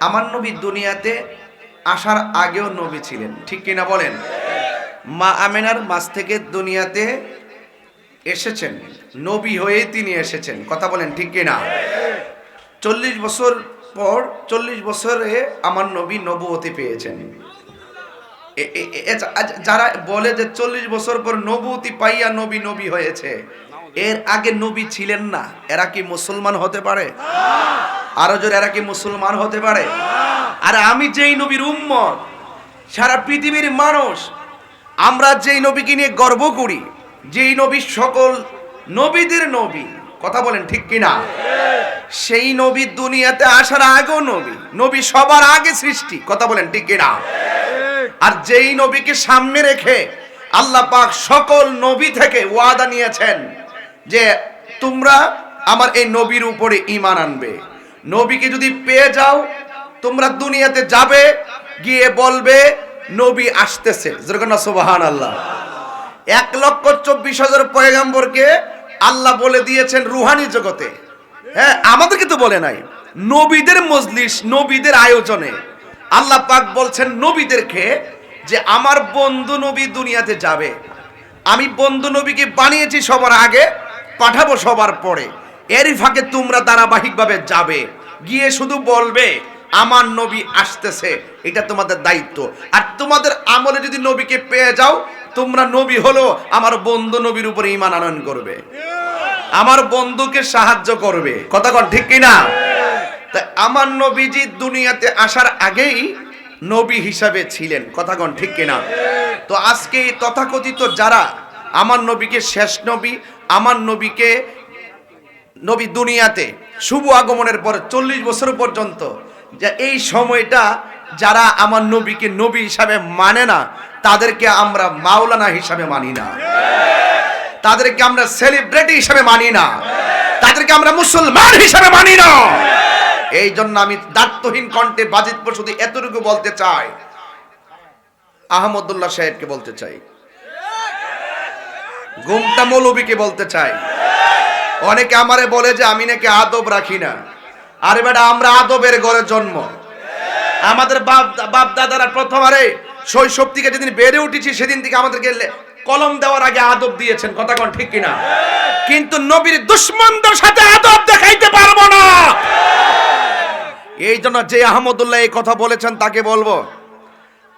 আমার নবী দুনিয়াতে আসার আগেও নবী ছিলেন। ঠিক কিনা বলেন? মা আমেনার মাছ থেকে দুনিয়াতে এসেছেন। নবী হয়েই তিনি এসেছেন। কথা বলেন, ঠিক কিনা? চল্লিশ বছর পর, চল্লিশ বছরে আমার নবী নবুয়তি পেয়েছেন। এ- আজ- যারা বলে যে চল্লিশ বছর পর নবুতি পাইয়া নবী নবী হয়েছে, এর আগে নবী ছিলেন না। এরা কি মুসলমান হতে পারে? আরও জোর এরা কি মুসলমান হতে পারে? আর আমি যেই নবীর উম্মত, সারা পৃথিবীর মানুষ, আমরা যেই নবীকে নিয়ে গর্ব করি, যেই নবী সকল নবীদের নবী, কথা বলেন ঠিক কিনা? সেই নবী দুনিয়াতে আসার আগেও নবী নবী সবার আগে সৃষ্টি, কথা বলেন ঠিক কিনা? আর যেই নবীকে সামনে রেখে আল্লাহ পাক সকল নবী থেকে ওয়াদা নিয়েছেন যে তোমরা আমার এই নবীর উপরে ঈমান আনবে। নবীকে যদি পেয়ে যাও, তোমরা দুনিয়াতে যাবে, গিয়ে বলবে, নবী আসতেছে। যেরকম সুবাহান আল্লাহ এক লক্ষ চব্বিশ হাজার পয়গাম্বরকে আল্লাহ বলে দিয়েছেন রুহানি জগতে। হ্যাঁ আমাদেরকে তো বলে নাই। নবীদের মজলিস, নবীদের আয়োজনে। আল্লাহ পাক বলছেন নবীদেরকে যে, আমার বন্ধু নবী দুনিয়াতে যাবে। আমি বন্ধু নবীকে বানিয়েছি সবার আগে, পাঠাবো সবার পরে। এরই ফাঁকে তোমরা ধারাবাহিকভাবে যাবে। গিয়ে শুধু বলবে, আমার নবী আসতেছে। এটা তোমাদের দায়িত্ব। আর তোমাদের আমলে যদি নবীকে পেয়ে যাও, তোমরা নবী হলো আমার বন্ধু নবীর উপরে ইমান আনয়ন করবে। আমার বন্ধুকে সাহায্য করবে। কথা কন ঠিক কিনা? তা আমার নবীজি দুনিয়াতে আসার আগেই নবী হিসাবে ছিলেন। কথা কন ঠিক কিনা? তো আজকে এই তথাকথিত যারা, আমার নবীকে শেষ নবী, আমার নবীকে নবী দুনিয়াতে শুভ আগমনের পর চল্লিশ বছর পর্যন্ত যে এই সময়টা যারা আমার নবীকে নবী হিসাবে মানে না, তাদেরকে আমরা মাওলানা হিসাবে মানি না। তাদেরকে আমরা সেলিব্রিটি হিসাবে মানি না। তাদেরকে আমরা মুসলমান হিসাবে মানি না। এই জন্য আমি দায়িত্বহীন কণ্ঠে বাজিতপুর শুধু এতটুকু বলতে চাই। আহমদুল্লাহ সাহেবকে বলতে চাই। গুমটা মৌলবীকে বলতে চাই। অনেকে আমারে বলে যে আমি নাকি আদব রাখি না। আরে বেটা, আমরা আদবের ঘরে জন্ম। আমাদের বাপ বাপ দাদারা প্রথমারে শৈশব থেকে যেদিন বেড়ে উঠেছি, সেদিন থেকে আমাদেরকে কলম দেওয়ার আগে আদব দিয়েছেন। কথা কোন ঠিক কিনা? কিন্তু নবীর দুশ্মনদের সাথে আদব দেখাইতে পারব না। এই জন্য যে আহমদুল্লাহ এই কথা বলেছেন, তাকে বলব,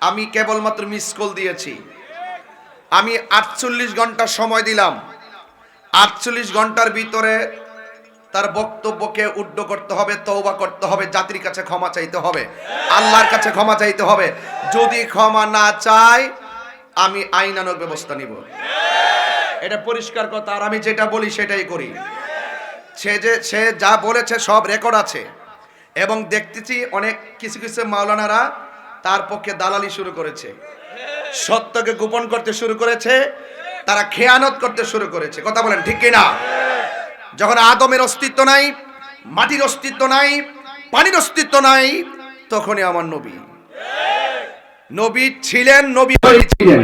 আমি কেবলমাত্র মিস কল দিয়েছি। আমি আটচল্লিশ ঘণ্টা সময় দিলাম। আটচল্লিশ ঘণ্টার ভিতরে তার বক্তব্যকে উড্ড করতে হবে, তওবা করতে হবে, জাতির কাছে ক্ষমা চাইতে হবে, আল্লাহর কাছে ক্ষমা চাইতে হবে। যদি ক্ষমা না চায়, আমি আইনানক ব্যবস্থা নিব। এটা পরিষ্কার কথা, আর আমি যেটা বলি সেটাই করি। সে যে, সে যা বলেছে সব রেকর্ড আছে। এবং দেখতেছি অনেক, কিছু কিছু মাওলানারা তার পক্ষে দালালি শুরু করেছে। সত্যকে গোপন করতে শুরু করেছে। তারা খেয়ানত করতে শুরু করেছে। কথা বলেন, ঠিক কিনা? যখন আদমের অস্তিত্ব নাই, মাটির অস্তিত্ব নাই, পানির অস্তিত্ব নাই, তখনই আমার নবী। নবী ছিলেন, নবী হয়ে ছিলেন।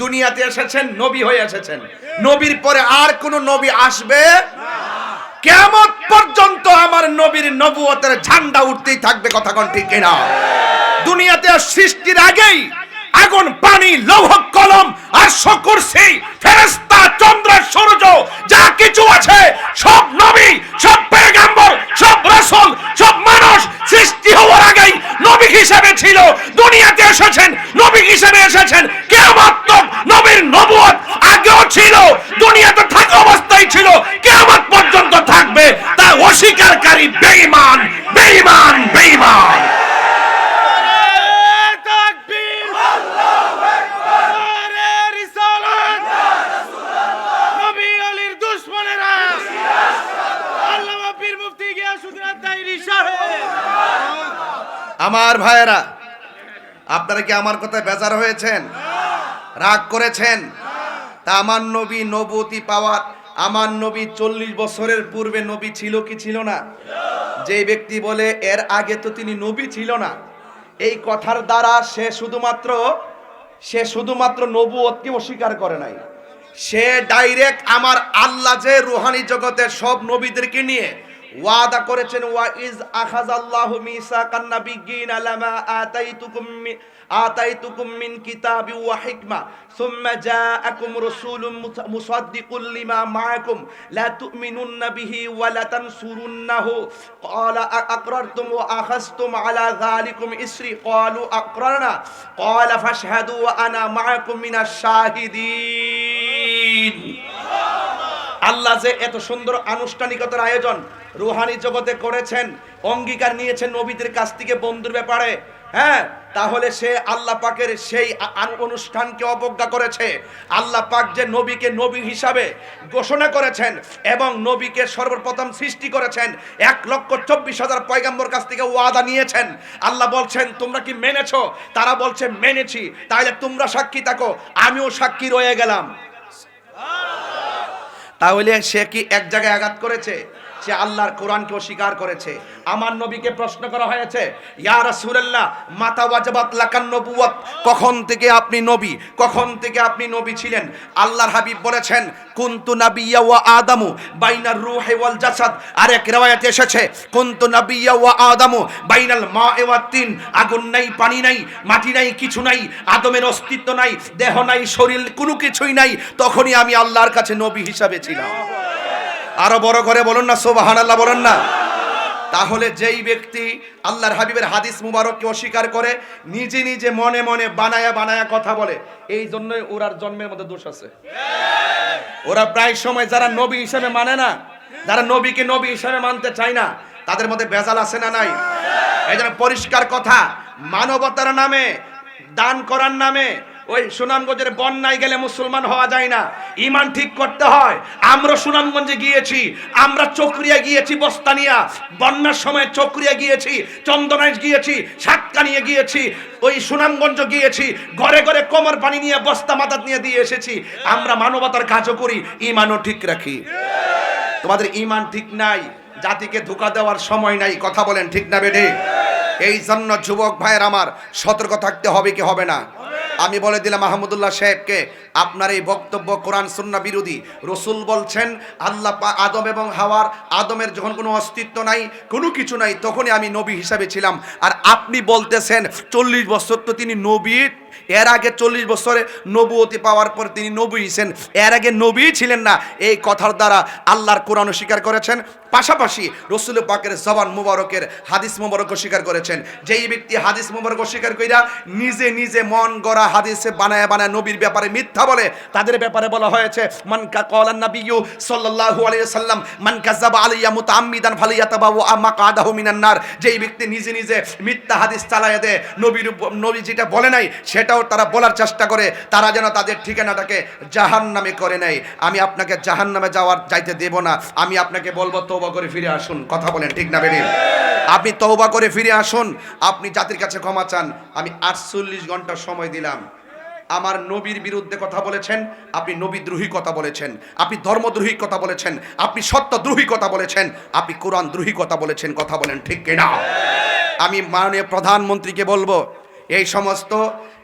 দুনিয়াতে এসেছেন, নবী হয়ে এসেছেন। নবীর পরে আর কোন নবী আসবে? কেমন পর্যন্ত আমার নবীর নবুয়তের ঝান্ডা উঠতেই থাকবে, কথা কোন ঠিক কিনা? দুনিয়াতে সৃষ্টির আগেই আগুন, পানি, লৌহ, কলম আর শকুরসি ফেরেশতা চন্দ্র সূর্য যা কিছু আছে সব নবী সব পেগাম্বর সব রাসূল সব মানুষ সৃষ্টি হওয়ার আগেই নবী হিসেবে ছিল দুনিয়াতে এসেছেন নবী হিসেবে এসেছেন কিয়ামত তক নবীর নবুয়ত আগেও ছিল দুনিয়াতে থাকা অবস্থায় ছিল কিয়ামত পর্যন্ত থাকবে তা অস্বীকারী বেঈমান বেঈমান বেঈমান। আমার ভাইয়েরা, আপনারা কি আমার কথায় বেজার হয়েছেন? রাগ করেছেন? তা আমার নবী নবতি পাওয়ার আমার নবী চল্লিশ বছরের পূর্বে নবী ছিল কি ছিল না? যে ব্যক্তি বলে, এর আগে তো তিনি নবী ছিল না। এই কথার দ্বারা সে শুধুমাত্র সে শুধুমাত্র নবুয়তকে অস্বীকার করে নাই। সে ডাইরেক্ট আমার আল্লাহ যে রুহানি জগতের সব নবীদেরকে নিয়ে ওয়াদা করেছেন, ওয়া ইজ আখাযাল্লাহু মিসাকান নাবিয়্যিনা লামা আতাইতুকুম আতাইতুকুম মিন কিতাবি ওয়া হিকমা, সুম্মা জাআকুম রাসূলুম মুস- মুসাদ্দিকুল লিমা মাআকুম, লা তু'মিনুন্না বিহি ওয়া লা তানসুরুন্নাহু। ক্বালা আকরারতুম ওয়া আখাযতুম আলা যালিকুম ইসরি। ক্বালু, আকরারনা। ক্বালা, ফাশহাদু ওয়া আনা মাআকুম মিনাশ শাহিদিন। আল্লাহ যে এত সুন্দর আনুষ্ঠানিকতার আয়োজন রুহানি জগতে করেছেন, অঙ্গীকার নিয়েছেন নবীদের কাছ থেকে বন্ধুর ব্যাপারে। হ্যাঁ তাহলে সে আল্লাহ পাকের সেই অনুষ্ঠানকে অবজ্ঞা করেছে। আল্লাহ পাক যে নবীকে নবী হিসাবে ঘোষণা করেছেন এবং নবীকে সর্বপ্রথম সৃষ্টি করেছেন, এক লক্ষ চব্বিশ হাজার পয়গাম্বর কাছ থেকে ওয়াদা নিয়েছেন। আল্লাহ বলছেন, তোমরা কি মেনেছো? তারা বলছে, মেনেছি। তাহলে তোমরা সাক্ষী থাকো, আমিও সাক্ষী রয়ে গেলাম। তাহলে সে কি এক জায়গায় আঘাত করেছে? সে আল্লাহর কোরআনকে অস্বীকার করেছে। আমার নবীকে প্রশ্ন করা হয়েছে, ইয়া রাসূলুল্লাহ, মাতা ওয়াজাবাত লাকান নবুওয়াত? কখন থেকে আপনি নবী? কখন থেকে আপনি নবী ছিলেন? আল্লাহর হাবিব বলেছেন, কুনতু নাবিয়্যা ওয়া আদামু বাইনার রূহি ওয়াল জাসাদ। আরেক riwayate এসেছে, কুনতু নাবিয়্যা ওয়া আদামু বাইনাল মা'i ওয়াত তিন। আগুন নাই, পানি নাই, মাটি নাই, কিছু নাই, আদমের অস্তিত্ব নাই, দেহ নাই, শরীর কোনো কিছুই নাই। তখনই আমি আল্লাহর কাছে নবী হিসাবে ছিলাম। আরও বড় করে বলুন না সোবাহান আল্লাহ বলুন না। তাহলে যেই ব্যক্তি আল্লাহর হাবিবের হাদিস মুবারককে অস্বীকার করে, নিজে নিজে মনে মনে বানায়া বানায়া কথা বলে, এই জন্যই ওরার জন্মের মধ্যে দোষ আছে। ওরা প্রায় সময় যারা নবী হিসেবে মানে না, যারা নবীকে নবী হিসেবে মানতে চায় না, তাদের মধ্যে ভেজাল আছে না নাই? এই জন্য পরিষ্কার কথা, মানবতার নামে, দান করার নামে ওই সুনামগঞ্জের বন্যায় গেলে মুসলমান হওয়া যায় না। ইমান ঠিক করতে হয়। আমরা সুনামগঞ্জে গিয়েছি। আমরা চক্রিয়া গিয়েছি, বস্তানিয়া। বন্যার সময় চক্রিয়া গিয়েছি, চন্দনাইশ গিয়েছি সাতকানিয়ে গিয়েছি, ওই সুনামগঞ্জ গিয়েছি। ঘরে ঘরে কোমর পানি নিয়ে, বস্তা মাথাত নিয়ে দিয়ে এসেছি। আমরা মানবতার কাজও করি ইমানও ঠিক রাখি। তোমাদের ইমান ঠিক নাই, জাতিকে ধোকা দেওয়ার সময় নাই, কথা বলেন ঠিক না বেডে এই জন্য যুবক ভাইয়ের আমার সতর্ক থাকতে হবে কি হবে না? আমি বলে দিলাম মাহমুদুল্লাহ সাহেবকে, আপনার এই বক্তব্য কোরআন সুন্না বিরোধী। রসুল বলছেন, আল্লাহ আদম এবং হাওয়ার, আদমের যখন কোনো অস্তিত্ব নাই, কোনো কিছু নাই, তখনই আমি নবী হিসাবে ছিলাম। আর আপনি বলতেছেন, চল্লিশ বছর তো তিনি নবী এর আগে চল্লিশ বছরে নবুয়তি পাওয়ার পর তিনি নবী হিসেন এর আগে নবী ছিলেন না। এই কথার দ্বারা আল্লাহর কোরআন স্বীকার করেছেন। পাশাপাশি রসুল পাকের জবান মুবারকের হাদিস মুবারক স্বীকার করেছেন। যেই ব্যক্তি হাদিস মুবারক স্বীকার কইরা নিজে নিজে মন গড়া হাদিসে বানায় বানায় নবীর ব্যাপারে মিথ্যা বলে, তাদের ব্যাপারে বলা হয়েছে মানকা কলান নাবিয়্যু সাল্লাল্লাহু আলাইহি সাল্লাম মান কাযাবা আলাইয়া মুতাআম্মিদান ফালিয়াতাবাউ আমা কাদাহু মিনান নার। যেই ব্যক্তি নিজে নিজে মিথ্যা হাদিস চালায় দেয়, নবীর নবী যেটা বলে নাই, সেটাও তারা বলার চেষ্টা করে, তারা যেন তাদের ঠিকানাটাকে জাহান নামে করে নেয়। আমি আপনাকে জাহান নামে যাওয়ার যাইতে দেব না। আমি আপনাকে বলব তৌবা করে ফিরে আসুন। কথা বলেন, ঠিক না বেরিয়ে আপনি তৌবা করে ফিরে আসুন। আপনি জাতির কাছে ক্ষমা চান। আমি আটচল্লিশ ঘণ্টা সময় দিলাম। আমার নবীর বিরুদ্ধে কথা বলেছেন, আপনি নবীদ্রোহী কথা বলেছেন, আপনি ধর্মদ্রোহী কথা বলেছেন, আপনি সত্যদ্রোহী কথা বলেছেন, আপনি কোরআন দ্রোহী কথা বলেছেন, কথা বলেন ঠিক কিনা? আমি মাননীয় প্রধানমন্ত্রীকে বলব, এই সমস্ত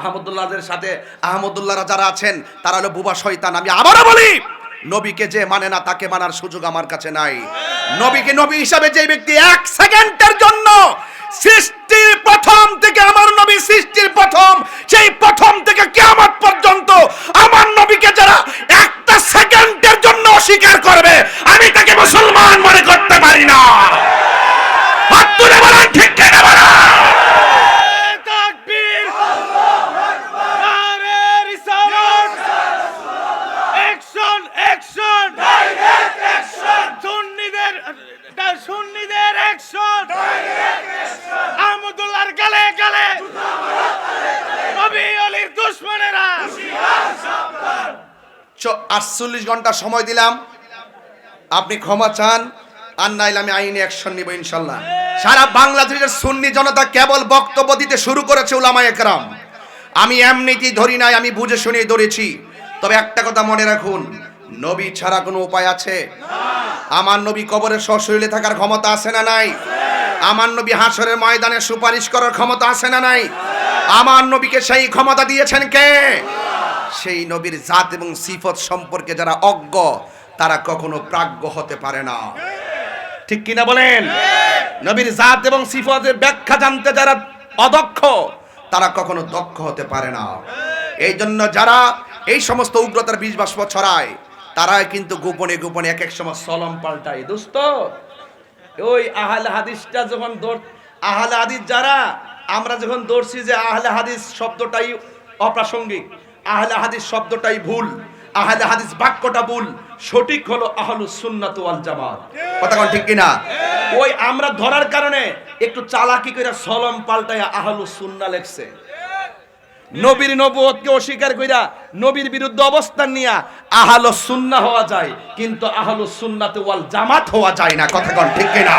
আহমদুল্লাহদের সাথে, আহমদুল্লাহরা যারা আছেন, তারা হলো বুবা শয়তান। আমি আবারও বলি, নবীকে যে মানে না, তাকে মানার সুযোগ আমার কাছে নাই। নবীকে নবী হিসাবে যে ব্যক্তি এক সেকেন্ডের জন্য সৃষ্টির প্রথম থেকে আমার নবী সৃষ্টির প্রথম, সেই প্রথম থেকে কিয়ামত পর্যন্ত আমার নবীকে যারা একটা সেকেন্ডের জন্য অস্বীকার করবে, আমি তাকে মুসলমান মনে করতে পারি না। হাত বলেন, ঠিক কেনা বলেন তাকবীর নারে রিসালাত অ্যাকশন অ্যাকশন ডাইরেক্ট অ্যাকশন সুন্নিদের দা সুন্নিদের অ্যাকশন ডাইরেক্ট অ্যাকশন আহমদুল্লাহর গালে গালে নবী আলীর দুশমনেরা আটচল্লিশ ঘণ্টা সময় দিলাম। আপনি ক্ষমা চান, আর নাইলে আমি আইনি অ্যাকশন নিব ইনশাল্লাহ। সারা বাংলাদেশের সুন্নি জনতা কেবল বক্তব্য দিতে শুরু করেছে উলামা একরাম আমি এমনিতেই ধরি নাই, আমি বুঝে শুনে ধরেছি। তবে একটা কথা মনে রাখুন, নবী ছাড়া কোনো উপায় আছে? আমার নবী কবরের সশরীরে থাকার ক্ষমতা আছে না নাই? আমার নবী হাসরের ময়দানে সুপারিশ করার ক্ষমতা আছে না নাই? আমার নবীকে সেই ক্ষমতা দিয়েছেন কে? সেই নবীর জাত এবং সিফত সম্পর্কে যারা অজ্ঞ, তারা কখনো প্রাজ্ঞ হতে পারে না। ঠিক কিনা বলেন? নবীর জাত এবং সিফতের ব্যাখ্যা জানতে যারা অদক্ষ, তারা কখনো দক্ষ হতে পারে না। এই জন্য যারা এই সমস্ত উগ্রতার বীজ বাষ্প ছড়ায়, তারাই কিন্তু গোপনে গোপনে এক এক সময় সলম পাল্টায়। দোস্ত, ওই আহলে হাদিসটা যখন দৌড় আহলে হাদিস যারা, আমরা যখন দৌড়ছি যে আহলে হাদিস শব্দটাই অপ্রাসঙ্গিক। আহলে হাদিস শব্দটাই ভুল, আহলে হাদিস বাক্যটা ভুল, সঠিক হলো আহলুস সুন্নাত ওয়াল জামাত। কথা কোন ঠিক কিনা? ওই আমরা ধরার কারণে একটু চালাকি করে সলম পাল্টায় আহলুস সুন্নাহ লেখছে। নবীর নবুয়তকে অস্বীকার কইরা নবীর বিরুদ্ধে অবস্থান নিয়া আহলো সুন্নাহ হওয়া যায়, কিন্তু আহলো সুন্নাতে ওয়াল জামাত হওয়া যায় না। কথা কোন ঠিক কিনা?